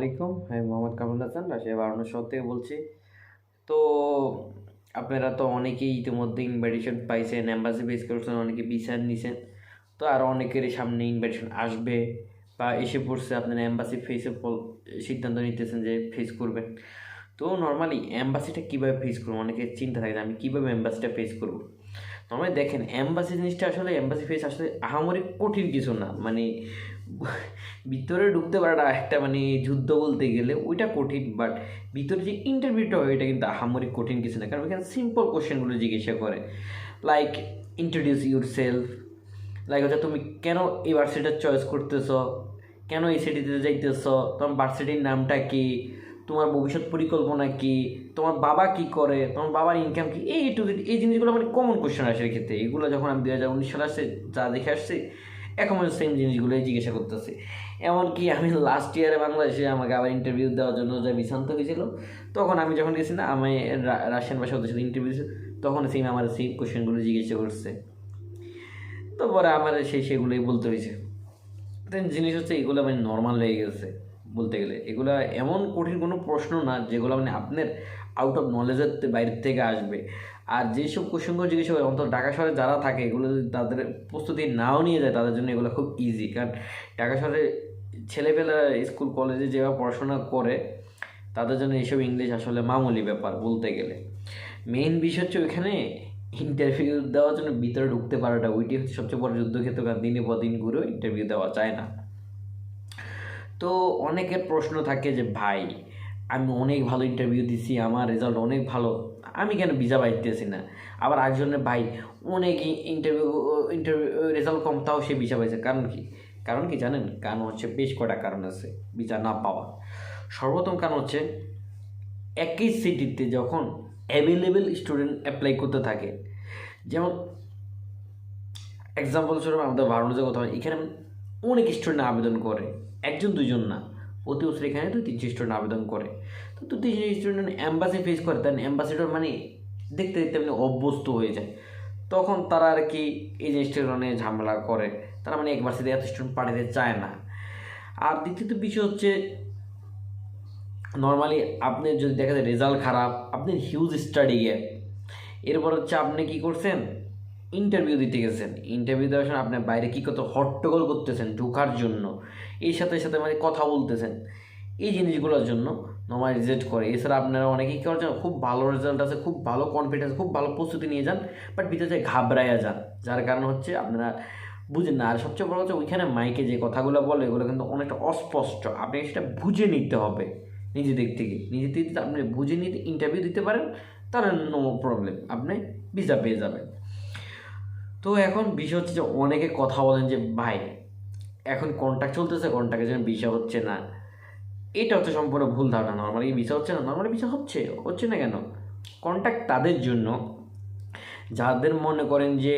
আলাইকুম। আমি মোহাম্মদ কামরুল হাসান, রাশিয়া বারানো শহর থেকে বলছি। তো আপনারা তো অনেকেই ইতিমধ্যে ইনভাইটেশন পাইছেন অ্যাম্বাসি ফেস করছেন, অনেকে ভিসা নিছেন। তো আর অনেকের সামনে ইনভাইটেশন আসবে বা এসে পড়ছে। আপনারা অ্যাম্বাসি ফেসে সিদ্ধান্ত নিতেছেন যে ফেস করবেন। তো নর্মালি অ্যাম্বাসিটা কীভাবে ফেস করব? অনেকে চিন্তা থাকে আমি কীভাবে অ্যাম্বাসিটা ফেস করব? নর্মালি দেখেন অ্যাম্বাসি জিনিসটা আসলে অ্যাম্বাসি ফেস আসলে আহামরি কঠিন কিছু না। মানে ভিতরে ঢুকতে পারাটা একটা মানে যুদ্ধ বলতে গেলে ওইটা কঠিন বাট ভিতরে যে ইন্টারভিউটা হয়, এটা কিন্তু আহামরি কঠিন কিছু না, কারণ এখানে সিম্পল কোশ্চেনগুলো জিজ্ঞাসা করে। Like introduce yourself like হচ্ছে তুমি কেন এই ভার্সিটির চয়েস করতেছ? কেন এই সিটিতে যাইতেছ? তোমার ভার্সিটির নামটা কি? তোমার ভবিষ্যৎ পরিকল্পনা কি? তোমার বাবা কি করে? তোমার বাবার ইনকাম কি? এই টু এই জিনিসগুলো মানে কমন কোশ্চেন আসে ক্ষেত্রে। এগুলো যখন আমি দু হাজার উনিশ সালে আসছে, যা দেখে আসছি এখন সেম জিনিসগুলোই জিজ্ঞাসা করতেছে। এমনকি আমি লাস্ট ইয়ারে বাংলাদেশে আমাকে আবার ইন্টারভিউ দেওয়ার জন্য যে বিশান্ত হয়েছিল, তখন আমি যখন গেছি না, আমি রাশিয়ান ভাষা ওদের সাথে ইন্টারভিউ তখন সেম আমার সেই কোশ্চেনগুলো জিজ্ঞাসা করছে। তো পরে আমার সেই সেগুলোই বলতে হয়েছে। দেন জিনিস হচ্ছে এগুলো মানে নর্মাল হয়ে গেছে বলতে গেলে। এগুলো এমন কঠিন কোনো প্রশ্ন না, যেগুলো মানে আপনার আউট অফ নলেজের বাইরের থেকে আসবে। আর যেসব কোশ্চেনগুলো জিজ্ঞেস করে অন্তত ঢাকা শহরে যারা থাকে, এগুলো যদি তাদের প্রস্তুতি নাও নিয়ে যায়, তাদের জন্য এগুলো খুব ইজি কারণ ঢাকা শহরে ছেলেপেলেরা স্কুল কলেজে যেভাবে পড়াশোনা করে, তাদের জন্য এইসব ইংলিশ আসলে মামুলি ব্যাপার বলতে গেলে। মেইন বিষয় হচ্ছে ওইখানে ইন্টারভিউ দেওয়ার জন্য ভিতরে ঢুকতে পারাটা ওইটি হচ্ছে সবচেয়ে বড় যুদ্ধক্ষেত্র কারণ দিনে পর দিন ঘুরেও ইন্টারভিউ দেওয়া যায় না। তো অনেকের প্রশ্ন থাকে যে, ভাই, আমি অনেক ভালো ইন্টারভিউ দিছি, আমার রেজাল্ট অনেক ভালো। আমি কেন ভিসা পাইতেছি না? আবার আরেকজনের ভাই, অনেক ইন্টারভিউ ইন্টারভিউ রেজাল্ট কম, তাও সে ভিসা পাইছে। কারণ কি? কারণ কি জানেন? কারণ হচ্ছে বেশ কটা কারণ আছে, ভিসা না পাওয়া। সর্বপ্রথম কারণ হচ্ছে, একই সিটিতে যখন অ্যাভেলেবেল স্টুডেন্ট অ্যাপ্লাই করতে থাকে, যেমন এক্সাম্পল স্বরূপ আমাদের ভারতের কথা হয়, এখানে অনেক স্টুডেন্ট আবেদন করে, একজন দুজন না। প্রতি বছর এখানে দুই তিনশো স্টুডেন্ট আবেদন করে। তো দু তিনশো স্টুডেন্ট অ্যাম্বাসি ফেস করে দেন অ্যাম্বাসিডর মানে দেখতে দেখতে মানে অভ্যস্ত হয়ে যায়। তখন তারা আর কি এই জিনিসটার কারণে ঝামেলা করে। তারা মানে একবার সাথে এত স্টুডেন্ট পাঠাতে চায় না। আর দ্বিতীয়ত বিষয় হচ্ছে নর্মালি আপনি যদি দেখা যায় রেজাল্ট খারাপ, আপনি হিউজ স্টাডি গ্যাপ এরপর হচ্ছে আপনি কি করছেন? ইন্টারভিউ দিতে গেছেন। ইন্টারভিউ দেওয়ার সময় আপনি বাইরে কী কত হট্টগোল করতেছেন ঢোকার জন্য। এই সাথে সাথে মানে কথা বলতেছেন। এই জিনিসগুলোর জন্য নর্মাল রিজেক্ট করে। এছাড়া আপনারা অনেকেই কী করছেন? খুব ভালো রেজাল্ট আছে, খুব ভালো কনফিডেন্স খুব ভালো প্রস্তুতি নিয়ে যান বাট ভিতরে ঘাবড়াইয়া যান, যার কারণ হচ্ছে আপনারা বুঝেন না। আর সবচেয়ে বড় হচ্ছে ওইখানে মাইকে যে কথাগুলো বলে, এগুলো কিন্তু অনেকটা অস্পষ্ট। আপনাকে সেটা বুঝে নিতে হবে নিজে দিক থেকে। নিজে দিক থেকে আপনি বুঝে নিতে ইন্টারভিউ দিতে পারেন, তাহলে নো প্রবলেম আপনি ভিসা পেয়ে যাবেন। তো এখন বিষয় হচ্ছে যে অনেকে কথা বলেন যে, ভাই, এখন কন্ট্যাক্ট চলতেছে কন্ট্যাক্টের জন্য ভিসা হচ্ছে না। এটা হচ্ছে সম্পূর্ণ ভুল ধারণা নর্মালি ভিসা হচ্ছে না নর্মালি ভিসা হচ্ছে হচ্ছে না কেন? কন্ট্যাক্ট তাদের জন্য, যাদের মনে করেন যে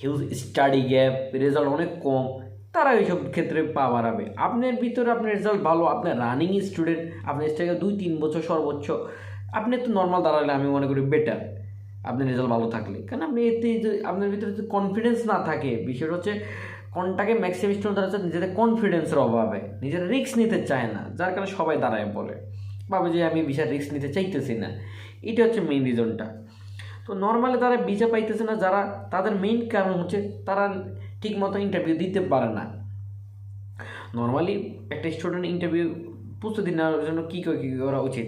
হিউজ স্টাডি গ্যাপ রেজাল্ট অনেক কম, তারা এইসব ক্ষেত্রে পা বাড়াবে। আপনার ভিতরে আপনার রেজাল্ট ভালো, আপনার রানিং স্টুডেন্ট আপনার থেকে দুই তিন বছর সর্বোচ্চ, আপনি তো নর্মাল দাঁড়ালে আমি মনে করি বেটার আপনার রেজাল্ট ভালো থাকলে। কারণ আপনি এতে আপনার ভিতরে যদি কনফিডেন্স না থাকে, বিষয়টা হচ্ছে কোনটাকে ম্যাক্সিমাম স্টুডেন্ট দাঁড়াচ্ছে নিজেদের কনফিডেন্সের অভাবে, নিজের রিস্ক নিতে চায় না, যার কারণে সবাই দাঁড়ায় বলে। ভাবে যে আমি বিশাল রিস্ক নিতে চাইতেছি না। এটা হচ্ছে মেইন রিজনটা তো নর্মালি তারা ভিসা পাইতেছে না, যারা তাদের মেইন কারণ হচ্ছে তারা ঠিকমতো ইন্টারভিউ দিতে পারে না। নর্মালি একটা স্টুডেন্ট ইন্টারভিউ প্রস্তুতি নেওয়ার জন্য কী কী করা উচিত?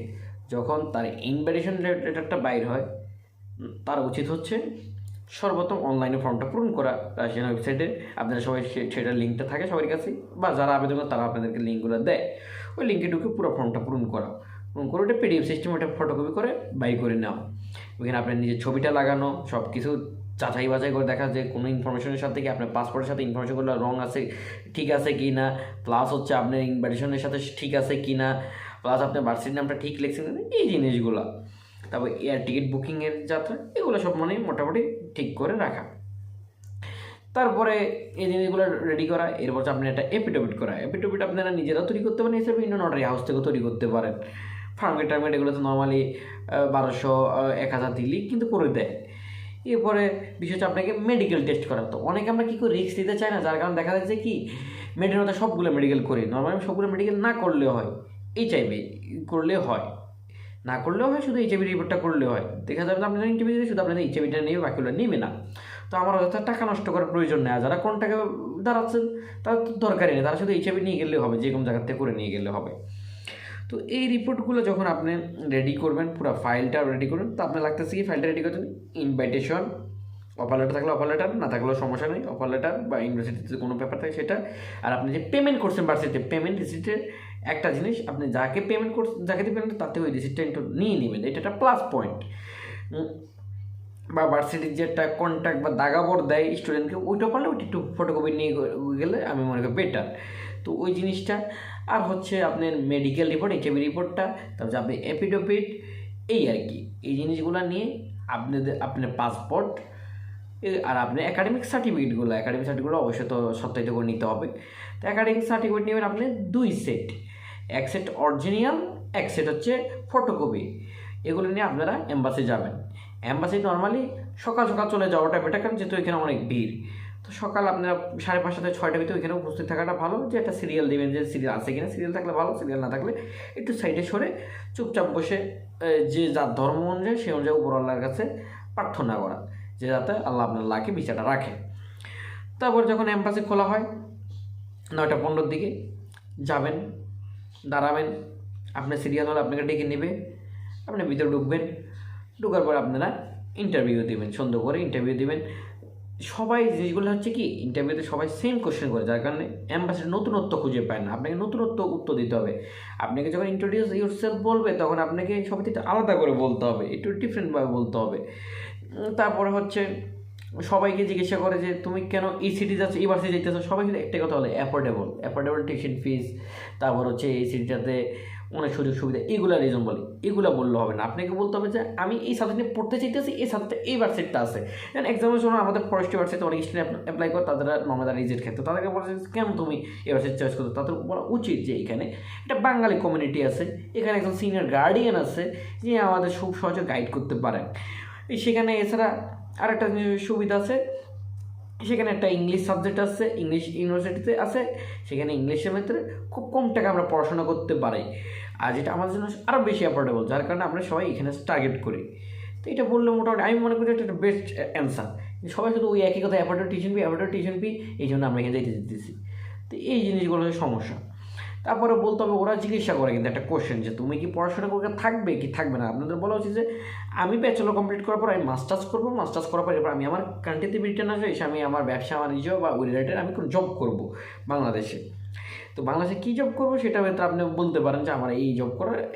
যখন তার ইনভাইটেশন লেটারটা বাইর হয়, তার উচিত হচ্ছে সর্বপ্রথম অনলাইনে ফর্মটা পূরণ করা রাশিয়ান ওয়েবসাইটে আপনারা সবাই সেটার লিঙ্কটা থাকে সবার কাছে, বা যারা আবেদন করে তারা আপনাদেরকে লিঙ্কগুলো দেয়। ওই লিঙ্কে ঢুকে পুরো ফর্মটা পূরণ করা পূরণ করে ওটা পিডিএফ সিস্টেম ওটা ফটোকপি করে বাই করে নেওয়া ওইখানে আপনার নিজের ছবিটা লাগানো সব কিছু যাচাই বাছাই করে দেখা যে কোনো ইনফরমেশনের সাথে কি আপনার পাসপোর্টের সাথে ইনফরমেশনগুলো রং আছে, ঠিক আছে কি না প্লাস হচ্ছে আপনার ইনভাইটেশনের সাথে ঠিক আছে কি না প্লাস আপনার বার্ষিক নামটা ঠিক লিখছেন, এই জিনিসগুলো। তারপর এয়ার টিকিট বুকিংয়ের যাত্রা, এগুলো সব মানে মোটামুটি ঠিক করে রাখা। তারপরে এই জিনিসগুলো রেডি করা, এরপর আপনি একটা এপিডোপিট করা। এপিডোপিট আপনারা নিজেরাও তৈরি করতে পারেন এছাড়া বিভিন্ন নটারি হাউস থেকেও তৈরি করতে পারেন। ফার্মেট টার্মেট এগুলো তো নর্মালি বারোশো এক হাজার দিলেই কিন্তু করে দেয়। এরপরে হচ্ছে আপনাকে মেডিকেল টেস্ট করা তো। অনেকে আমরা কী করে রিস্ক দিতে চাই না, যার কারণে দেখা যাচ্ছে কি মেডিকেল সবগুলো মেডিকেল করি। নর্মালি সবগুলো মেডিকেল না করলে হয় এইচআইভি করলে হয়। না করলেও হয়, শুধু এইচআইভি রিপোর্টটা করলে হয়। দেখা যাবে আপনারা ইন্টারভিউ দিলে শুধু আপনাদের এইচআইভিটা নিয়ে বাকিগুলো নেবে না। তো আমার অযথা টাকা নষ্ট করার প্রয়োজন নেই। আর যারা কোন টাকা দাঁড়াচ্ছেন তার তো দরকারই নেই। তারা শুধু এইচআইভি নিয়ে গেলে হবে, যে কোনো জায়গা থেকে করে নিয়ে গেলে হবে। তো এই রিপোর্টগুলো যখন আপনি রেডি করবেন, পুরো ফাইলটা রেডি করবেন, তো আপনার লাগতেছে কি ফাইলটা রেডি করতে ইনভাইটেশন অফার লেটার থাকলে অফার লেটার না থাকলেও সমস্যা নেই। অফার লেটার বা ইউনিভার্সিটিতে কোনো পেপার থাকে, সেটা। আর আপনি যে পেমেন্ট করছেন ভার্সিটিতে পেমেন্ট রিসিপ্টের একটা জিনিস আপনি যাকে পেমেন্ট করছেন যাকে দিয়ে পেমেন্ট তাতে ওই রিসিপ্টটা একটু নিয়ে নেবেন, এটা একটা প্লাস পয়েন্ট বা ভার্সিটির যে একটা কন্ট্যাক্ট বা দাগাবর দেয় স্টুডেন্টকে ওইটা পারলে ওইটা একটু ফটোকপি নিয়ে গেলে আমি মনে করি বেটার তো ওই জিনিসটা, আর হচ্ছে আপনার মেডিকেল রিপোর্ট এইচআইভি রিপোর্টটা তারপর আপনি এপিডোপিট এই আর কি। এই জিনিসগুলো নিয়ে আপনাদের, আপনার পাসপোর্ট আর আপনার একাডেমিক সার্টিফিকেটগুলো একাডেমিক সার্টিফিকেটগুলো অবশ্যই তো সত্যায়িত করে নিতে হবে। তো একাডেমিক সার্টিফিকেট নেবেন আপনি দুই সেট এক সেট অরিজিনাল এক সেট হচ্ছে ফটোকপি এগুলো নিয়ে আপনারা এম্বাসি যাবেন। এম্বাসি নর্মালি সকাল সকাল চলে যাওয়াটা বেটার কারণ যেহেতু এখানে অনেক ভিড়। তো সকাল আপনারা সাড়ে পাঁচটা থেকে ছয়টার ভিতরে এখানে উপস্থিত থাকাটা ভালো যে একটা সিরিয়াল দেবেন যে সিরিয়াল আছে কিনা। সিরিয়াল থাকলে ভালো সিরিয়াল না থাকলে একটু সাইডে সরে চুপচাপ বসে যে যার ধর্ম অনুযায়ী সেই অনুযায়ী উপর আল্লাহর কাছে প্রার্থনা করা, যে যাতে আল্লাহ আপনার লাখে বিচারটা রাখে। তারপর যখন এম্বাসি খোলা হয়, নয়টা পনেরোর দিকে যাবেন। দাঁড়াবেন। আপনার সিরিয়াল হলে আপনাকে ডেকে নেবে। আপনি ভিতরে ঢুকবেন। ঢুকার পর আপনারা ইন্টারভিউ দেবেন, সুন্দর করে ইন্টারভিউ দেবেন। সবাই জিনিসগুলো হচ্ছে কি ইন্টারভিউতে সবাই সেম কোশ্চেন করে, যার কারণে অ্যাম্বাসিডার নতুনত্ব খুঁজে পায় না। আপনাকে নতুনত্ব উত্তর দিতে হবে। আপনাকে যখন ইন্ট্রোডিউস ইউরসেলফ বলবে, তখন আপনাকে সব থেকে আলাদা করে বলতে হবে। একটু ডিফারেন্টভাবে বলতে হবে। তারপরে হচ্ছে সবাইকে জিজ্ঞাসা করে যে, তুমি কেন এই সিটি যাচ্ছ? বাসে যেতেছো সবাই কিন্তু একটা কথা বলে অ্যাফোর্ডেবল অ্যাফোর্ডেবল টিউশন ফিস তারপর হচ্ছে এই সিটিটাতে অনেক সুযোগ সুবিধা। এগুলো রিজন বলি। এগুলো বললে হবে না। আপনাকে বলতে হবে যে, আমি এই সাবজেক্ট নিয়ে পড়তে চাইতেছি, এই সাবজেক্টটা এই ভার্সিটটা আছে। যেমন এক্সামের আমাদের ফরেস্ট ভার্সিটিতে অনেক স্টুডেন্ট অ্যাপ্লাই করে, তাদের নর্মাল রিজেক্ট খেতে। তাদেরকে বলছে কেন তুমি এই ভার্সিটি চয়েস করতে? তাদের বলা উচিত যে, এখানে একটা বাঙালি কমিউনিটি আছে, এখানে একজন সিনিয়র গার্ডিয়ান আছে যে আমাদের খুব সহজে গাইড করতে পারেন। সেখানে এছাড়া আরেকটা সুবিধা আছে। সেখানে একটা ইংলিশ সাবজেক্ট আছে ইংলিশ ইউনিভার্সিটিতে আছে, সেখানে ইংলিশের ভিতরে খুব কম টাকা আমরা পড়াশোনা করতে পারি। আর যেটা আমাদের জন্য আরও বেশি অ্যাফোর্ডেবল যার কারণে আমরা সবাই এখানে টার্গেট করি। তো এটা বললে মোটামুটি আমি মনে করি এটা বেস্ট অ্যান্সার সবাই শুধু ওই একই কথা অ্যাফোর্ডেড টিউশন ফি অ্যাফোর্ডেড টিউশন ফি এই জন্য আমরা এখানে যেতে দিতেছি। তো এই জিনিসগুলো সমস্যা। তারপরে বলতে হবে, ওরা জিজ্ঞাসা করে কিন্তু একটা কোশ্চেন যে তুমি কি পড়াশোনা করে থাকবে কি? থাকবে না। আপনাদের বলা উচিত যে আমি ব্যাচেলর কমপ্লিট করার পর আমি মাস্টার্স করব। মাস্টার্স করার পর এরপর আমি আমার কান্ট্রিতে রিটার্ন আসবে এসে আমি আমার ব্যবসা বাণিজ্য বা ওই রিলেটেড আমি কোনো জব করব বাংলাদেশে। তো বাংলাদেশে কী জব করব সেটা হয়তো আপনি বলতে পারেন যে আমার এই জব করার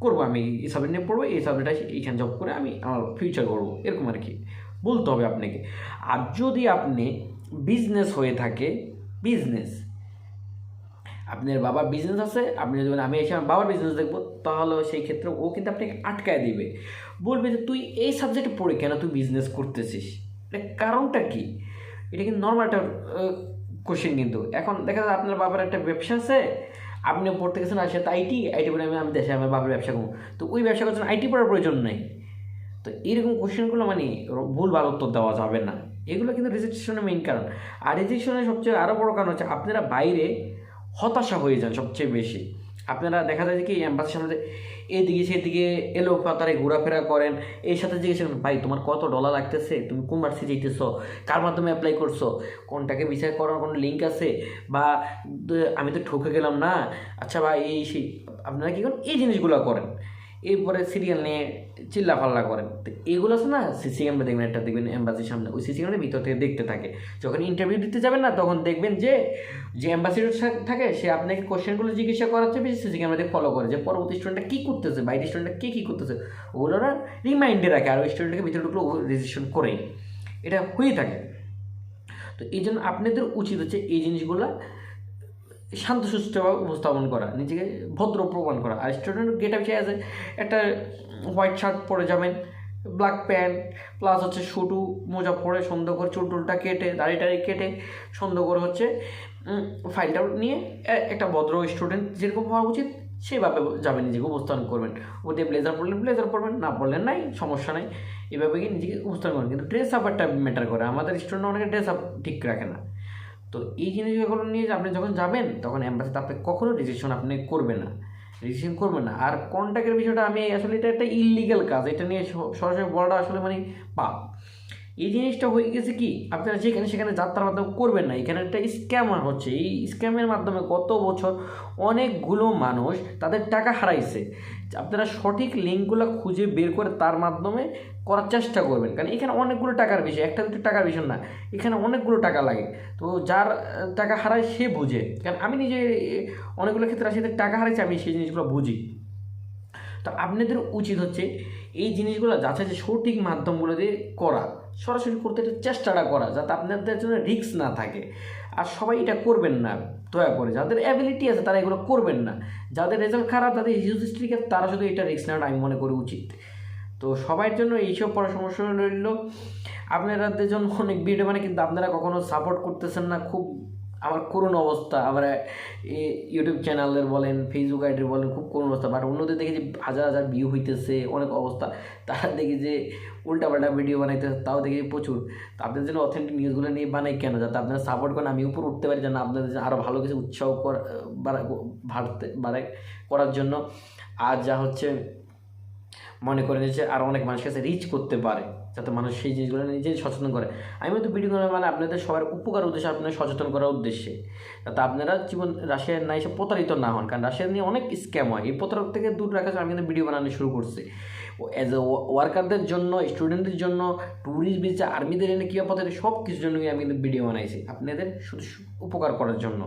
করব আমি। এই সাবজেক্ট নিয়ে পড়ব, এই সাবজেক্টটা এইখানে জব করে আমি আমার ফিউচার করব। এরকম আর কি। বলতে হবে আপনাকে। আর যদি আপনি বিজনেস হয়ে থাকে বিজনেস আপনার বাবার বিজনেস আছে, আপনি যদি আমি এসে আমার বাবার বিজনেস দেখব, তাহলে সেই ক্ষেত্রে ও কিন্তু আপনাকে আটকায় দিবে। বলবে যে, তুই এই সাবজেক্টে পড়ে কেন তুই বিজনেস করতেছিস? এটা কারণটা কি? এটা কিন্তু নর্মাল একটা কোশ্চেন কিন্তু। এখন দেখা যায় আপনার বাবার একটা ব্যবসা আছে আপনি পড়তে গেছেন, আর সে তো আইটি আইটি পড়ে আমি আমি দেশে আমার বাবার ব্যবসা করব। তো ওই ব্যবসা করছেন আইটি পড়ার প্রয়োজন নেই। তো এইরকম কোশ্চেনগুলো মানে ভুল ভালো উত্তর দেওয়া যাবে না। এগুলো কিন্তু রেজিস্ট্রেশনের মেইন কারণ। আর রেজিস্ট্রেশনের সবচেয়ে আরও বড় কারণ হচ্ছে, আপনারা বাইরে হতাশা হয়ে যান সবচেয়ে বেশি। আপনারা দেখা যায় কি অ্যাম্বাসির সামনে এদিকে সেদিকে এলো পাতারে ঘোরাফেরা করেন, এর সাথে জিজ্ঞেস করেন, ভাই, তোমার কত ডলার লাগতেছে? তুমি কোন বার্সি যেতেছ কার মাধ্যমে অ্যাপ্লাই করছ? কোনটাকে বিচার করার কোনো লিঙ্ক আছে? বা আমি তো ঠকে গেলাম না। আচ্ছা ভাই, এই সেই আপনারা কী করেন? এই জিনিসগুলো করেন। এরপরে সিরিয়াল নিয়ে চিল্লা ফাল্লা করেন। তো এগুলো আছে না সিসি ক্যামেরা দেখবেন, একটা দেখবেন এম্বাসির সামনে। ওই সিসি ক্যামেরা ভিতর থেকে দেখতে থাকে। যখন ইন্টারভিউ দিতে যাবেন না, তখন দেখবেন যে যে অ্যাম্বাসিডর থাকে, সে আপনাকে কোশ্চেনগুলো জিজ্ঞাসা করাচ্ছে, বেশি সিসি ক্যামেরাতে ফলো করে যে, পরবর্তী স্টুডেন্টটা কী করতেছে, বাইরের স্টুডেন্টটা কে কী করতেছে। ওগুলোরা রিমাইন্ডে রাখে, আর ওই স্টুডেন্টকে ভিতরে ঢুকলো রেজিস্ট্রেশন করেই। এটা হয়ে থাকে। তো এই জন্য আপনাদের উচিত হচ্ছে এই জিনিসগুলো শান্তসুষ্ঠভাবে উপস্থাপন করা, নিজেকে ভদ্র প্রমাণ করা। আর স্টুডেন্ট গেট আপ আছে, একটা হোয়াইট শার্ট পরে যাবেন ব্ল্যাক প্যান্ট প্লাস হচ্ছে শুটু মোজা পরে সুন্দর করে চুল টুলটা কেটে, দাড়ি টাড়ি কেটে সুন্দর করে হচ্ছে ফাইলটা নিয়ে একটা ভদ্র স্টুডেন্ট যেরকম হওয়া উচিত সেভাবে যাবেন, নিজেকে উপস্থাপন করবেন। ওদের ব্লেজার পরলেন ব্লেজার পরবেন, না পড়লেন নাই, সমস্যা নাই। এভাবে নিজেকে উপস্থাপন করবেন। কিন্তু ড্রেস আপ একটা ম্যাটার করে। আমাদের স্টুডেন্ট অনেকে ড্রেস আপ ঠিক রাখে না। তো এই জিনিসগুলো নিয়ে আপনি যখন যাবেন, তখন অ্যাম্বাসিতে আপনি কখনো রেজিস্ট্রেশন আপনি করবেন না। রেজিস্ট্রেশন করবেন না। আর কন্ট্যাক্টের বিষয়টা আমি আসলে এটা একটা ইলিগাল কাজ। এটা নিয়ে সরাসরি বলাটা আসলে মানে পাপ। এই জিনিসটা হয়ে গেছে কি, আপনারা যেখানে সেখানে যাত্রার মাধ্যমে করবেন না। এখানে একটা স্ক্যামার হচ্ছে। এই স্ক্যামের মাধ্যমে গত বছর অনেকগুলো মানুষ তাদের টাকা হারাইছে। আপনারা সঠিক লিঙ্কগুলো খুঁজে বের করে তার মাধ্যমে করার চেষ্টা করবেন। কারণ এখানে অনেকগুলো টাকার বিষয়, একটা দুটো টাকার বিষয় না, এখানে অনেকগুলো টাকা লাগে। তো যার টাকা হারায় সে বুঝে। কারণ আমি নিজে অনেকগুলো ক্ষেত্রে আসলে টাকা হারাইছি, আমি সেই জিনিসগুলো বুঝি। তো আপনাদের উচিত হচ্ছে এই জিনিসগুলো যাচাই যে সঠিক মাধ্যমগুলো দিয়ে করা। সরাসরি করতে একটু চেষ্টাটা করা, যাতে আপনাদের জন্য রিস্ক না থাকে। আর সবাই এটা করবেন না, দয়া করে। যাদের অ্যাবিলিটি আছে, তারা এগুলো করবেন না। যাদের রেজাল্ট খারাপ, তাদের হিউজ হিস্ট্রিকে তারা শুধু এটা রিস্ক নেওয়াটা আমি মনে করি উচিত। তো সবার জন্য এইসব পড়ার সমস্যা রইল। আপনাদের জন্য অনেক ভিডিও মানে কিন্তু আপনারা কখনো সাপোর্ট করতেছেন না। খুব আমার করুণ অবস্থা। আবার ইউটিউব চ্যানেলের বলেন ফেসবুক আইডির বলেন, খুব করুণ অবস্থা। বাট অন্যদের দেখি যে হাজার হাজার ভিউ হইতেছে, অনেক অবস্থা। তারা দেখি যে উল্টাপাল্টা ভিডিও বানাইতেছে, তাও দেখি প্রচুর। তো আপনাদের জন্য অথেন্টিক নিউজগুলো নিয়ে বানাই কেন? যাতে আপনারা সাপোর্ট করেন, আমি উপর উঠতে পারি, যেন আপনাদের আরও ভালো কিছু উৎসাহ করা বাড়াই করার জন্য। আর যা হচ্ছে মনে করেন যে আর অনেক মানুষের কাছে রিচ করতে পারে, যাতে মানুষ সেই জিনিসগুলো নিজেই সচেতন করে। আমি তো ভিডিও করে মানে আপনাদের সবার উপকার উদ্দেশ্যে আপনাদের সচেতন করার উদ্দেশ্যে, যাতে আপনারা জীবন, রাশিয়ার না এসে প্রতারিত না হন। কারণ রাশিয়া নিয়ে অনেক স্ক্যাম হয়। এই প্রতারক থেকে দূর রাখার জন্য আমি কিন্তু ভিডিও বানানো শুরু করছি। অ্যাজ এ ওয়ার্কারদের জন্য স্টুডেন্টদের জন্য ট্যুরিস্ট ভিসা আর্মিদের এনে কীভাবে প্রতারিত সব কিছুর জন্য আমি কিন্তু ভিডিও বানাইছি। আপনাদের শুধু উপকার করার জন্য,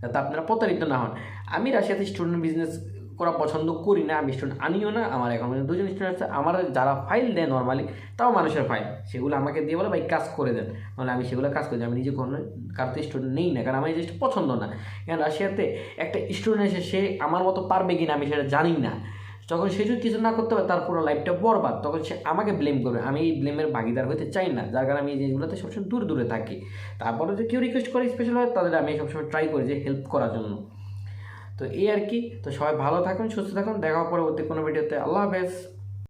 যাতে আপনারা প্রতারিত না হন। আমি রাশিয়াতে স্টুডেন্ট বিজনেস করা পছন্দ করি না, আমি স্টুডেন্ট আনিও না, আমার এখন দুজন স্টুডেন্ট আছে, আমার যারা ফাইল দেয় নর্মালি তাও মানুষের ফাইল সেগুলো আমাকে দিয়ে বলে, ভাই, কাজ করে দেন। নাহলে আমি সেগুলো কাজ করি। আমি নিজে কোনো কারোতে স্টুডেন্ট নেই না, কারণ আমার জিনিসটা পছন্দ না। কারণ রাশিয়াতে একটা স্টুডেন্ট এসে, সে আমার মতো পারবে কি না আমি সেটা জানি না। যখন সে যদি কিছু না করতে পারে, তার পুরো লাইফটা বরবাদ। তখন সে আমাকে ব্লেম করবে। আমি এই ব্লেমের ভাগিদার হতে চাই না। যার কারণে আমি এই জিনিসগুলোতে সবসময় দূরে দূরে থাকি। তারপরে যদি কেউ রিকোয়েস্ট করে স্পেশাল হয়, তাদের আমি সবসময় ট্রাই করি যে হেল্প করার জন্য। তো এই আর কি। তো সবাই ভালো থাকুন, সুস্থ থাকুন। দেখা পরবর্তী কোনো ভিডিওতে। আল্লাহ হাফেজ।